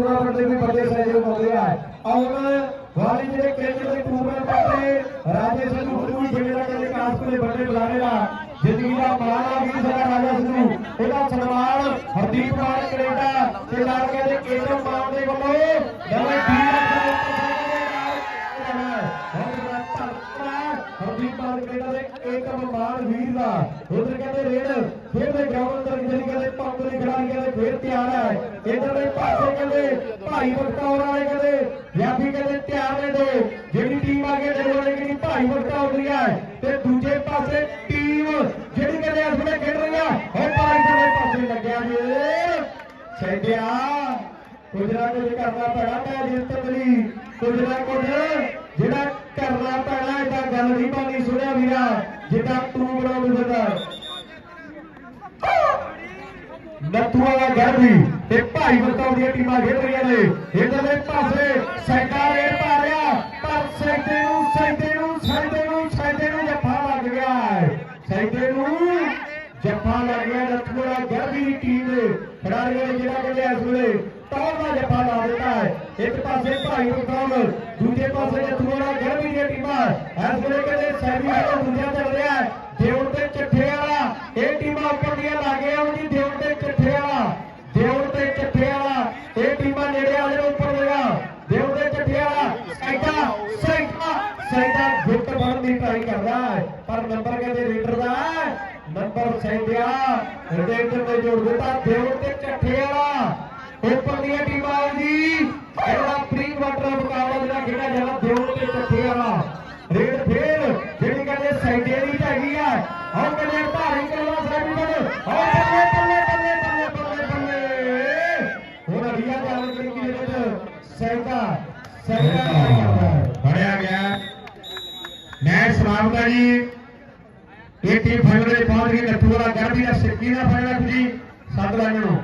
Tournament ਦੇ ਵੀ ਵੱਡੇ ਸਹਿਯੋਗ ਆਉਂਦੇ ਆ ਔਰ ਵਾਲੀ ਜਿਹੜੇ ਕੇਂਦਰ ਦੇ ਟੂਰਨਾਮੈਂਟ ਤੇ ਰਾਜੇ ਸਿੰਘ ਨੂੰ ਜਿਹੜੇ ਦਾ ਕਹਿੰਦੇ ਕਾਸਪ ਦੇ ਵੱਡੇ ਬੁਲਾਰੇ ਦਾ ਜ਼ਿੰਦਗੀ ਦਾ ਮਾਣਾ ਵੀ ਸਾਡਾ ਰਾਜਾ ਸਿੰਘ ਇਹਦਾ ਸਨਮਾਨ ਹਰਦੀਪ ਮਾਨ ਕੈਨੇਡਾ ਤੇ ਨਾਲ ਕਹਿੰਦੇ ਕੇਂਦਰ ਮਾਨ ਦੇ ਵੱਲੋਂ ਨਵੇਂ ਵੀਰ ਹਰਦੀਪ ਮਾਨ ਕੈਨੇਡਾ ਦੇ ਏਕਮ ਮਾਨ ਵੀਰ ਦਾ ਉਧਰ ਕਹਿੰਦੇ ਰੇਡ ਫਿਰ ਦੇ ਗਰਾਊਂਡ ਅੰਦਰ ਜਿਹੜੀ ਕਹਿੰਦੇ ਪੰਪ ਦੇ ਖਿਡਾਰੀ ਕਹਿੰਦੇ ਫੇਰ ਤਿਆਰ ਹੈ ਇਧਰ ਦੇ ਪਾਸੇ ਕਹਿੰਦੇ ਭਾਈ ਬਖਤੌਰ ਵਾਲੇ ਕਹਿੰਦੇ ਵਿਆਪੀ ਕਹਿੰਦੇ ਤਿਆਰ ਨੇ ਦੋ। ਜਿਹੜੀ ਟੀਮ ਆ ਕੇ ਜਿਹੜੇ ਵਾਲੇ ਭਾਈ ਬਖਤੌਰ ਦੀ ਹੈ ਤੇ ਦੂਜੇ ਪਾਸੇ ਟੀਮ ਜਿਹੜੀ ਕਹਿੰਦੇ ਇਸ ਵੇਲੇ ਖੇਡ ਰਹੀ ਆ ਉਹ ਭਾਈ ਦੇ ਪਾਸੇ ਲੱਗਿਆ ਜੀ। ਸੈਂਡਿਆ ਕੁਝ ਨਾ ਕੁਝ ਕਰਨਾ ਪੈਣਾ ਮੈਂ ਜਿੱਤ ਲਈ ਕੁਝ ਨਾ ਕੁਝ ਜਿਹੜਾ ਕਰਨਾ ਪੈਣਾ ਏਦਾਂ ਗੱਲ ਨਹੀਂ ਬਾਣੀ ਸੁਣਿਆ ਵੀਰਾ, ਜਿੱਦਾਂ ਤੂੰ ਬਣਾਉਂਦਾ। ਫਿਰਦਾ ਨੱਥੂ ਵਾਲਾ ਗਰਭੀ ਟੀਮਾਂ ਖੇਡ ਰਹੀਆਂ ਨੇ। ਇਧਰਲੇ ਪਾਸੇ ਸੈਂਟਾ ਰੇਡ ਪਾ ਪਰ ਸੈਂਟੇ ਨੂੰ ਸੈਂਟੇ ਨੂੰ ਸੈਂਟੇ ਨੂੰ ਸੈਂਟੇ ਨੂੰ ਜੱਫਾ ਲੱਗ ਗਿਆ ਹੈ। ਸੈਂਟੇ ਨੂੰ ਜੱਫਾ ਲੱਗ ਗਿਆ ਨੱਥੂ ਵਾਲਾ ਟੀਮ ਦੇ ਖਿਡਾਰੀਆਂ ਨੇ ਜਿਹੜਾ ਕਹਿੰਦੇ ਇਸ ਵੇਲੇ ਟੌਪ ਦਾ ਜੱਫਾ ਲਾ ਦਿੱਤਾ ਹੈ। ਇੱਕ ਪਾਸੇ ਭਾਈ ਬਤਾਉ ਦੂਜੇ ਪਾਸੇ ਨੱਥੂ ਵਾਲਾ ਗਰਭੀ ਦੀਆਂ ਟੀਮਾਂ। ਇਸ ਵੇਲੇ ਕਹਿੰਦੇ ਸੈਮੀ ਫਾਈਨਲ ਦੂਜਾ ਚੱਲ ਰਿਹਾ ਹੈ ਦੇਉੜ ਤੇ ਚੱਠੇ ਵਾਲਾ ਇਹ ਟੀਮਾਂ ਉੱਪਰ ਦੀਆਂ ਲੱਗੇ ਆਉਣ ਜੀ ਦੇਉੜ ਤੇ ਚੱਠੇ ਵਾਲਾ ਦੇਉੜ ਤੇ ਚੱਠੇ ਵਾਲਾ ਇਹ ਟੀਮਾਂ ਨੇੜੇ ਆ ਜਾਣ ਉੱਪਰ ਦੀਆਂ ਦੇਉੜ ਤੇ ਚੱਠੇ ਵਾਲਾ ਸੈਂਟਾ ਸੈਂਟਾ ਸੈਂਟਾ ਗੁੱਟ ਬਣਨ ਦੀ ਟਰਾਈ ਕਰਦਾ ਹੈ ਪਰ ਨੰਬਰ ਕਹਿੰਦੇ ਰੀਡਰ ਦਾ ਹੈ। ਨੰਬਰ ਸੈਂਟਿਆ ਰੇਡਰ ਤੇ ਜੋੜ ਦਿੱਤਾ ਦੇਉੜ ਤੇ ਚੱਠੇ ਵਾਲਾ ਉੱਪਰ ਦੀਆਂ ਟੀਮਾਂ ਆਉਣ ਜੀ ਇਹਦਾ ਪ੍ਰੀ ਵਾਟਰ ਮੁਕਾਬਲਾ ਜਿਹੜਾ ਖੇਡਿਆ ਜਾਣਾ ਦੇਉੜ ਤੇ ਚੱਠੇ ਵਾਲਾ ਰੇਡ ਫੇਰ ਜਿਹੜੀ ਕਹਿੰਦੇ ਸੈਂਡੇ ਦੀ ਹੈਗੀ ਆ ਆਹ ਕਹਿੰਦੇ ਭਾਰੀ ਕਰਵਾ ਸਾਡੀ ਬਣ ਆਹ ਬੱਲੇ ਬੱਲੇ ਬੱਲੇ ਬੱਲੇ ਬੱਲੇ ਬੱਲੇ ਹੁਣ ਅੜੀਆ ਜਾਣ ਕਰੀ ਕਿ ਇਹਦੇ ਸੈਂਡਾ ਸੈਂਡਾ ਫੜਿਆ ਗਿਆ ਮੈਚ ਸਮਾਪਤ ਹੈ ਜੀ ਇਹ ਟੀਮ ਫਾਈਨਲ ਦੇ ਪਹੁੰਚ ਗਈ ਨੱਥੂ ਵਾਲਾ ਗਰਬੀ ਦਾ ਸਿੱਕੀ ਦਾ ਫਾਈਨਲ ਜੀ ਸੱਤ ਲਾਈਨਾਂ ਨੂੰ।